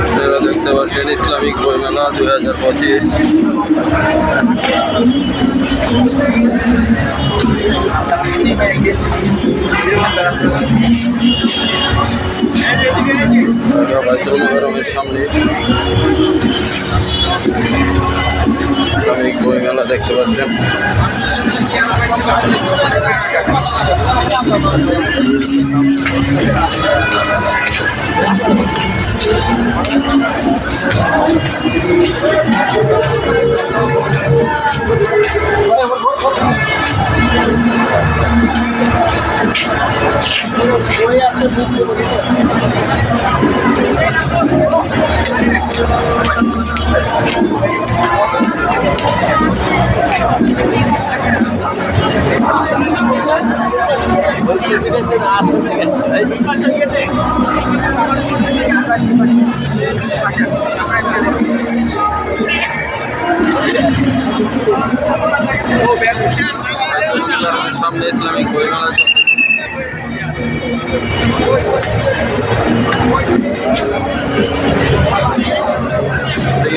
আপনারা দেখতে পাচ্ছেন ইসলামিক বইমেলা দুই হাজার পঁচিশ। সামনে ইসলামিক বইমেলা দেখতে পাচ্ছেন। আছে সামনে ইসলামিক বইমেলা